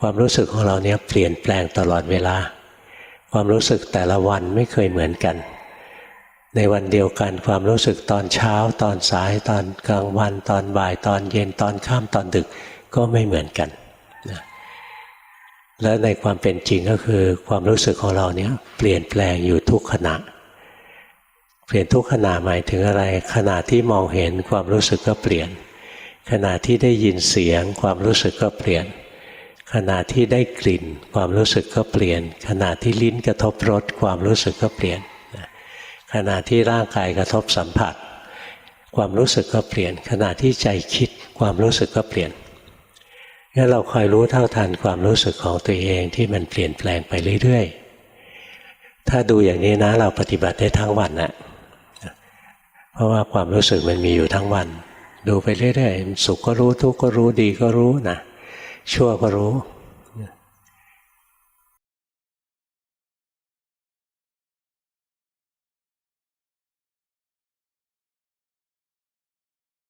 ความรู้สึกของเราเนี่ยเปลี่ยนแปลงตลอดเวลา ความรู้สึกแต่ละวันไม่เคยเหมือนกัน ในวันเดียวกันความรู้สึกตอนเช้า ตอนสายตอนกลางวัน ตอนบ่ายตอนเย็นตอนค่ำตอนดึกก็ไม่เหมือนกันนะและในความเป็นจริงก็คือความรู้สึกของเราเนี่ยเปลี่ยนแปลงอยู่ทุกขณะ เปลี่ยนทุกขณะหมายถึงอะไร ขณะที่มองเห็นความรู้สึกก็เปลี่ยน ขณะที่ได้ยินเสียง ความรู้สึกก็เปลี่ยน ขณะที่ได้กลิ่นความรู้สึกก็เปลี่ยน ขณะที่ลิ้นกระทบรสความรู้สึกก็เปลี่ยนขณะที่ร่างกายกระทบสัมผัส ความรู้สึกก็เปลี่ยน ขณะที่ใจคิดความรู้สึกก็เปลี่ยนงั้นเราคอยรู้เท่าทันความรู้สึกของตัวเองที่มันเปลี่ยนแปลงไปเรื่อยๆ ถ้าดูอย่างนี้นะเราปฏิบัติได้ทั้งวันนะเพราะว่าความรู้สึกมันมีอยู่ทั้งวัน ดูไปเรื่อยๆสุขก็รู้ทุกข์ก็รู้ดีก็รู้นะ ชั่วก็รู้